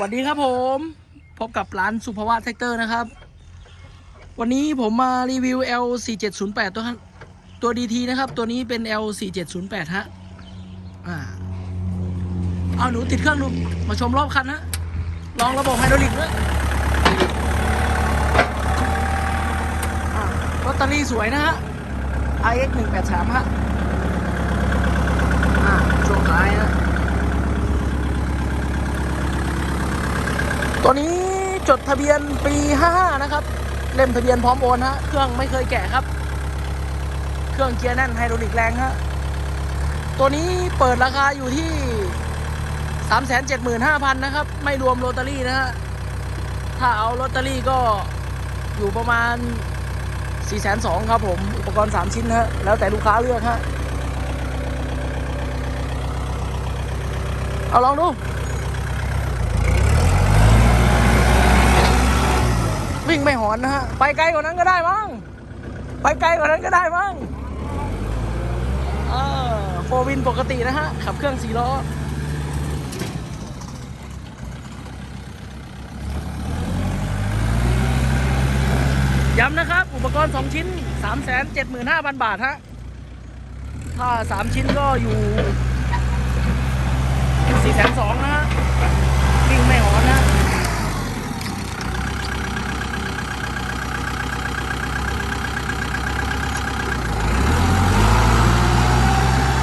สวัสดีครับผมพบกับร้านสุภวะแท็กเตอร์นะครับ วันนี้ผมมารีวิว L 4 7 0 8 ตัวครับตัว DT นะครับ ตัวนี้เป็น L 4 7 0 8 ฮะอ่าเอาหนูติดเครื่องดูมาชมรอบคันฮะลองระบบไฮดรอลิกด้วยอ่าลอตเตอรี่สวยนะฮะ IX 1 8 3 ฮะอ่าช่วงท้ายฮะ ตัวนี้จดทะเบียนปี 55 นะครับ เล่มทะเบียนพร้อมโอนฮะ เครื่องไม่เคยแกะครับ เครื่องเกียร์แน่นไฮดรอลิกแรงฮะ ตัวนี้เปิดราคาอยู่ที่ 375,000 นะครับ ไม่รวมโรตารี่นะฮะ ถ้าเอาโรตารี่ก็อยู่ประมาณ 4,200ครับผม อุปกรณ์ 3 ชิ้นฮะ แล้วแต่ลูกค้าเลือกฮะ เอาลองดู งไม่หอนนะฮะ ไปไกลกว่านั้นก็ได้มั้ง ไปไกลกว่านั้นก็ได้มั้งเออโฟวินปกตินะฮะ ขับเครื่องสี่ล้อย้ำนะครับ อุปกรณ์ 2 ชิ้น 375,000 บาทฮะ ถ้า 3 ชิ้นก็อยู่ 4 2 0 0 นะฮะ